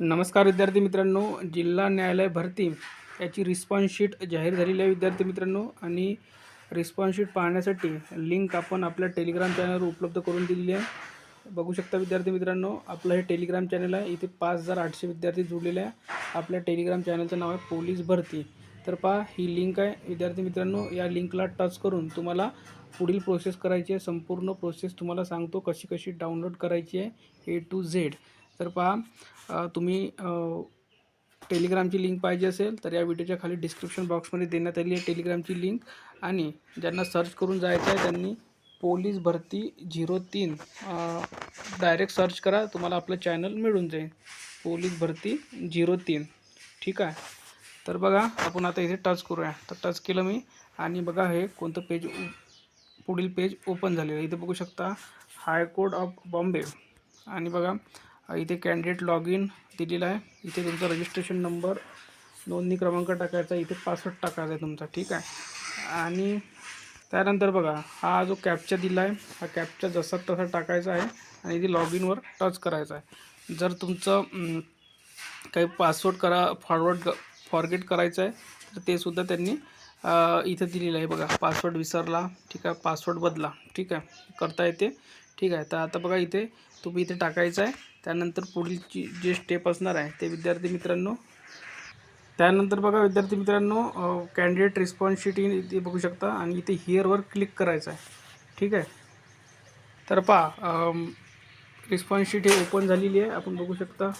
नमस्कार विद्यार्थी मित्रांनो. जिल्हा न्यायालय भरती याची रिस्पॉन्स शीट जाहीर झालेली आहे विद्यार्थी मित्रांनो. आणि रिस्पॉन्स शीट पाहण्यासाठी लिंक आपण आपल्या टेलिग्राम चॅनलवर उपलब्ध करून दिलेली आहे. बघू शकता विद्यार्थी मित्रांनो आपलं हे टेलिग्राम चॅनल आहे. इथे पाच हजार आठशे विद्यार्थी जुळलेले आहे. आपल्या टेलिग्राम चॅनलचं नाव आहे पोलीस भरती. तर पहा ही लिंक आहे. विद्यार्थी मित्रांनो या लिंकला टच करून तुम्हाला पुढील प्रोसेस करायची आहे. संपूर्ण प्रोसेस तुम्हाला सांगतो कशी कशी डाउनलोड करायची आहे ए टू झेड तर पहा तुम्ही टेलिग्रामची लिंक पाहिजे असेल तर या व्हिडिओच्या खाली डिस्क्रिप्शन बॉक्समध्ये देण्यात आली आहे टेलिग्रामची लिंक. आणि ज्यांना सर्च करून जायचं आहे त्यांनी पोलीस भरती झिरो तीन डायरेक्ट सर्च करा तुम्हाला आपलं चॅनल मिळून जाईल. पोलीस भरती झिरो तीन. ठीक आहे? तर बघा आपण आता इथे टच करूया. तर टच केलं मी. आणि बघा हे कोणतं पेज पुढील पेज ओपन झालेलं आहे. इथे बघू शकता हायकोर्ट ऑफ बॉम्बे. आणि बघा इथे कॅन्डिडेट लॉग इन दिलेला आहे. इथे तुमचा रजिस्ट्रेशन नंबर नोंदणी क्रमांक टाकायचा आहे इथे पासवर्ड टाकायचा आहे तुमचा ठीक आहे? आणि त्यानंतर बघा हा जो कॅपचा दिला आहे हा कॅपचा जसा तसा टाकायचा आहे आणि इथे लॉग इनवर टच करायचा आहे. जर तुमचं काही पासवर्ड करा फॉरवर्ड फॉरगेट करायचं आहे तर ते सुद्धा त्यांनी इथं दिलेलं आहे बघा. पासवर्ड विसरला ठीक आहे? पासवर्ड बदला ठीक आहे? करता येते. ठीक आहे. तर आता बघा इथे तुम्ही इथे टाकायचं आहे. त्यानंतर पुढीलची जे स्टेप असणार आहे ते विद्यार्थी मित्रांनो. त्यानंतर बघा विद्यार्थी मित्रांनो कॅन्डिडेट रिस्पॉन्स शीट इथे बघू शकता आणि इथे हिअरवर क्लिक करायचं आहे. ठीक आहे? तर पहा रिस्पॉन्स शीट हे ओपन झालेली आहे. आपण बघू शकता.